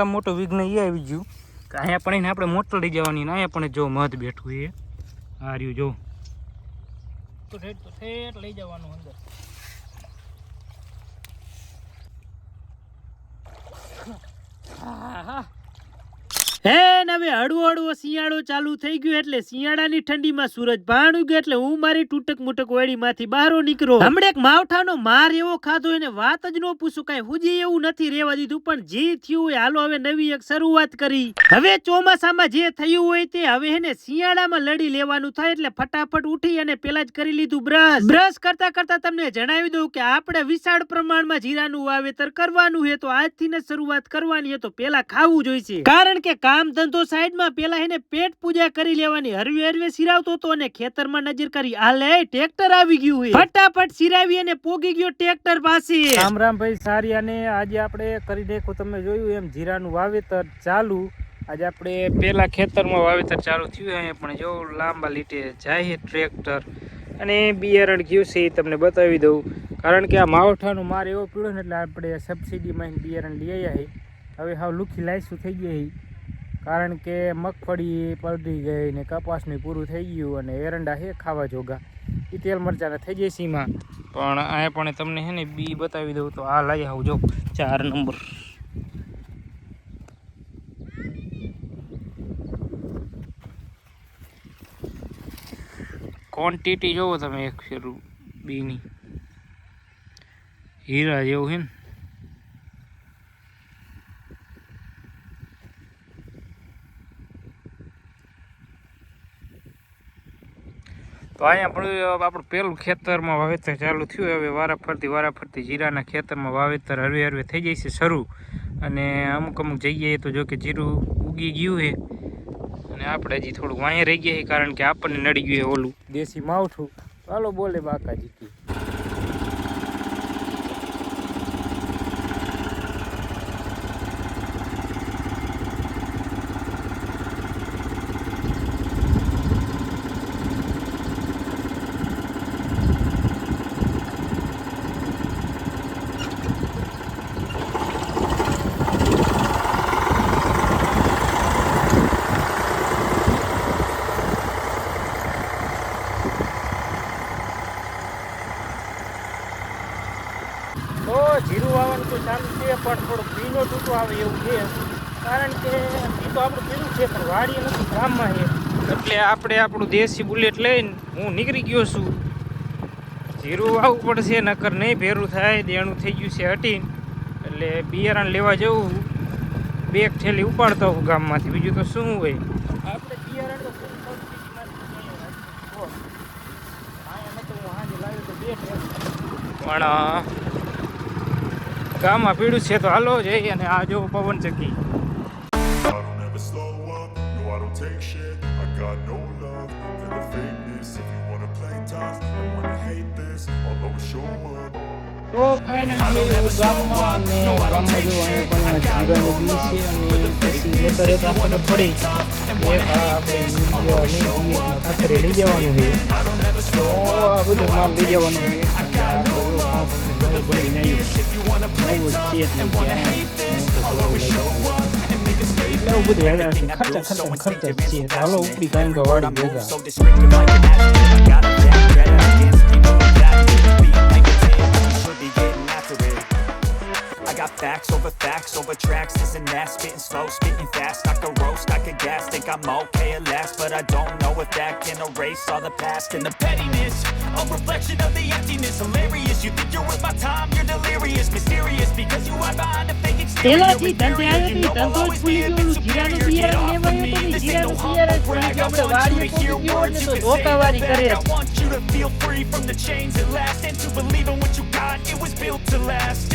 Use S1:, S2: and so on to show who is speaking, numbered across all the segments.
S1: મોટા મોટું વિઘ્ન એ આવી ગયું કે અહીંયા પણ એને આપણે મોટર લઈ જવાની ને અહીંયા પણ જો મધ બેઠું એ આ રહ્યું જો. તો ઠેઠ તો ઠેઠ લઈ જવાનું અંદર. હે ને હવે હળવો હળવો શિયાળો ચાલુ થઈ ગયો એટલે શિયાળાની ઠંડીમાં સૂરજ ભાણું ગયો એટલે હું મારી તૂટક મુટક ઓળીમાંથી બહાર નીકળો હમણે માવઠાનો માર એવો ખાધો એને વાત જ ન પૂછું, કાંઈ હુજી એવું નથી રહેવા દીધું, પણ જે થયું હોય હાલો હવે નવી એક શરૂઆત કરી. હવે ચોમાસામાં જે થયું હોય તે હવે એને શિયાળામાં લડી લેવાનું થાય એટલે ફટાફટ ઉઠી અને પેલા જ કરી લીધું બ્રશ. બ્રશ કરતા કરતા તમને જણાવી દઉં કે આપણે વિશાળ પ્રમાણમાં જીરાનું વાવેતર કરવાનું હે તો આજથી ને શરૂઆત કરવાની હે તો પેલા ખાવું જોઈશે. કારણ કે કામ ધંધો સાઈડમાં પેલા એને પેટ પૂજા કરી લેવાની. હરવે હરવે સિરાવતો હતો અને ખેતરમાં નજર કરી આ લે ટ્રેક્ટર આવી ગયું હોય ફટાફટ સિરાવી અને પોગી ગયો ટ્રેક્ટર પાસે. રામ રામ ભાઈ સારી અને આજે આપણે કરી દેખો તમે જોયું એમ જીરાનું વાવેતર ચાલુ. આજે આપણે પેલા ખેતરમાં વાવેતર ચાલુ થયું અહીંયા પણ જો લાંબા લીટે જાય છે ટ્રેક્ટર. અને બિયારણ ગયું છે એ તમને બતાવી દઉં. કારણ કે આ માવઠાનો માર એવો પીળો ને, એટલે આપણે સબસિડીમાં બિયારણ લઈ આવ્યા છે. હવે હાવ લુખી લાઈસું થઈ ગઈ છે. કારણ કે મગફળી પલટી ગઈ ને કપાસનું પૂરું થઈ ગયું અને એરંડા છે ખાવા જોગા. એ તેલ મરચાંના થઈ જાય સીમાં. પણ આ પણ તમને છે ને બી બતાવી દઉં તો આ લઈ આવજો ચાર નંબર. ક્વોન્ટિટી જોવો તમે એક બીની. હીરા જેવું છે ને. તો અહીંયા પણ આપણું પહેલું ખેતરમાં વાવેતર ચાલુ થયું. હવે વારા ફરતી વારા ફરતી જીરાના ખેતરમાં વાવેતર હરવે હરવે થઈ જાય છે શરૂ. અને અમુક અમુક જગ્યાએ તો જો કે જીરું ઉગી ગયું છે. અને આપણે હજી થોડું વાંહે રહી ગયા છે કારણ કે આપણને નડી ગયું છે ઓલું. દેશી માવઠું. ચાલો બોલે બાકાજી કી તો જીરું વાવવાનું તો ચાલુ છે પણ થોડો ભીનો ટૂંકો આવે એવું છે. કારણ કે એ તો આપણું પેલું છે પણ વાડી નથી ગામમાં છે. એટલે આપણે આપણું દેશી બુલેટ લઈને હું નીકળી ગયો છું. જીરું વાવવું પડશે નકર નહીં ભેરું થાય દેણું થઈ ગયું છે હટીને. એટલે બિયારણ લેવા જવું બે થેલી ઉપાડતો હું ગામમાંથી. બીજું તો શું હોય? આપણે બિયારણ તો. પણ ગામમાં પીડું છે તો હાલો જઈએ અને આ જો પવન
S2: up
S1: તો ફાઇનલી ગામમાં અને ગામમાં જો અહીંયા પણ જીરાનું બી છે અને પછી લેતા રહેતા આપણને પડી એક આ આપણે મીડિયા ખાતરે લઈ જવાનું છે તો આ બધું માલ લઈ જવાનું છે અને આ બધું આ બધું ભરીને આવ્યું આવું જ છે એટલે કે આ હું તો ઘણું લઈ જાઉં. એટલે આવું બધું હેડા છે. ખર્ચા ખર્ચા ને ખર્ચા જ
S3: Facts over facts over tracks, isn't that spitting slow, spitting fast? I could roast, I could gas, think I'm okay at last, but I don't know if that can erase all the past and the pettiness. A reflection of the emptiness, hilarious. You think you're worth my time, you're delirious, mysterious because you are behind a fake exterior. You know I'll always be a. Get off of me. This ain't no humble brag. I to hear words. I want you to feel free from the chains at last and to believe in what you got. It was built to last.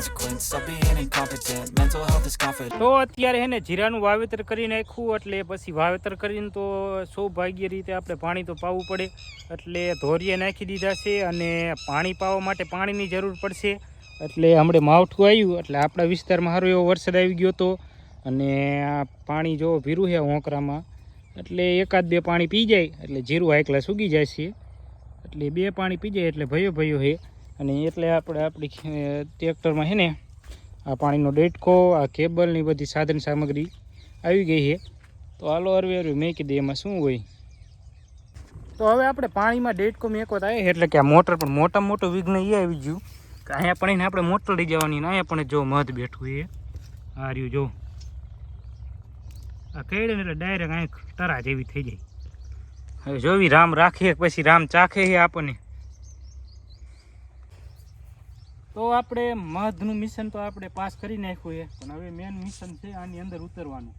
S3: consequence of being incompetent. Mental health is confident.
S1: તો અત્યારે હેને જીરાનું વાવેતર કરી નાખ્યું એટલે પછી વાવેતર કરીને તો સૌભાગ્ય રીતે આપણે પાણી તો પાવું પડે. એટલે ધોરીએ નાખી દીધા છે અને પાણી પાવા માટે પાણીની જરૂર પડશે. એટલે હમણાં માવઠું આવ્યું એટલે આપણા વિસ્તારમાં સારો એવો વરસાદ આવી ગયો હતો અને આ પાણી જો ભીરું છે હોંકરામાં, એટલે એકાદ બે પાણી પી જાય, એટલે જીરું હાઈકલા સૂગી જાય છે. એટલે બે પાણી પી જાય, એટલે ભયો ભયો છે. અને એટલે આપણે આપણી ટ્રેક્ટરમાં છે ને, આ પાણીનો ડેટકો, આ કેબલની બધી સાધન સામગ્રી આવી ગઈ છે. તો હાલો અરવે હરવે મેં કીધું એમાં શું હોય? તો હવે આપણે પાણીમાં ડેટકો મેકો થાય એટલે કે આ મોટર પણ મોટામાં મોટું વિઘ્ન એ આવી ગયું કે અહીંયા પણ આપણે મોટર લઈ જવાની અહીંયા પણ જો મધ બેઠું એ આ રહ્યું, જો. આ કહી એટલે ડાયરેક્ટ અહીં તરા જેવી થઈ જાય. હવે જોવી રામ રાખીએ પછી રામ ચાખે આપણને. તો આપણે મધનું મિશન તો આપણે પાસ કરી નાખ્યું છે. પણ હવે મેન મિશન છે આની અંદર ઉતરવાનું.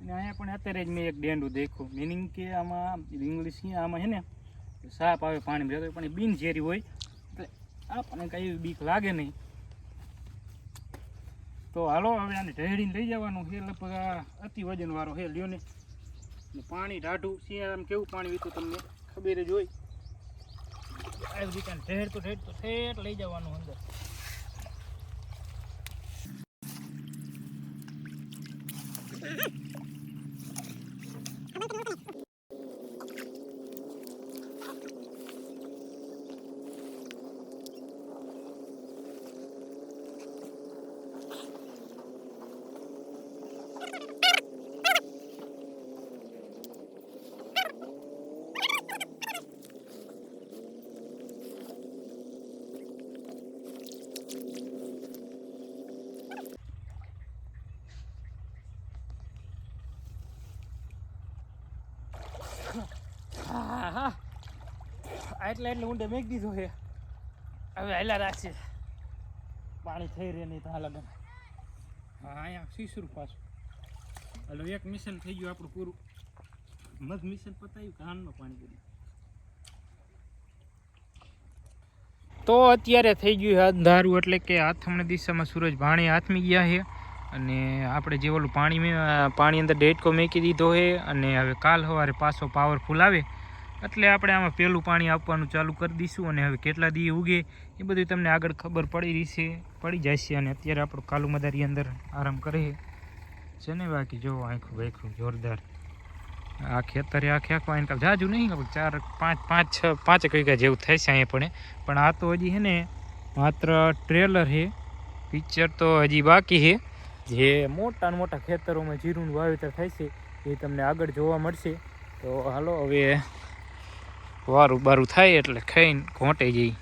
S1: અને અહીંયા પણ અત્યારે જ મેં એક ડેન્ડું દેખ્યું. મિનિંગ કે આમાં ઇંગ્લિશ આમાં હે ને સાપ આવે, પાણી રહેતો પણ એ બિન ઝેરી હોય. એટલે આપણને કાંઈ એવી બીક લાગે નહીં. તો હાલો, હવે આને ઢેડીને લઈ જવાનું છે. લગભગ આ અતિ વજનવાળો છે, લ્યો ને. પાણી ઢાઢું શિયાળામાં કેવું પાણી વીતું તમને ખબર જ હોય. આવી રીતે ઢેર તો ઢેર તો ઠેઠ લઈ જવાનું અંદર. Thank you. એટલે એટલે ઊંડે મેક દીધો છે. હવે હેલા રાખશે. પાણી થઈ રહે નહીં તો હાલ લગન હા, અહીંયા શીશરું પાછું. હલો, એક મિશન થઈ ગયું આપણું પૂરું. મધ મિશન પતાવ્યું કાનનું પાણી કર્યું તો અત્યારે થઈ ગયું અંધારું, એટલે કે આથમણી દિશામાં સૂરજ ભાણે હાથમી ગયા છે. અને આપણે જે ઓલું પાણી મેં- પાણી અંદર ડેટકો મેકી દીધો છે. અને હવે કાલ સવારે પાછો પાવરફુલ આવે. એટલે આપણે આમાં પહેલું પાણી આપવાનું ચાલુ કરી દઈશું અને હવે કેટલા દી ઉગે, એ બધું તમને આગળ ખબર પડી રહી છે પડી જાય છે અને અત્યારે આપણું કાલુ મદારી અંદર આરામ કરે છે. ને બાકી? જો આંખું બાંખું જોરદાર. આ ખેતરે આખે આખું કાંઈ જાજુ નહીં ચાર, પાંચ પાંચ, છ, પાંચ વીઘા જેવું છે અહીંયા પણ પણ આ તો હજી છે ને માત્ર ટ્રેલર છે પિક્ચર તો હજી બાકી છે જે મોટા મોટા ખેતરોમાં જીરુંનું વાવેતર થાય છે, એ તમને આગળ જોવા મળશે. તો હાલો, હવે વારું બારું થાય એટલે ખાઈને ઘોંટે જઈ.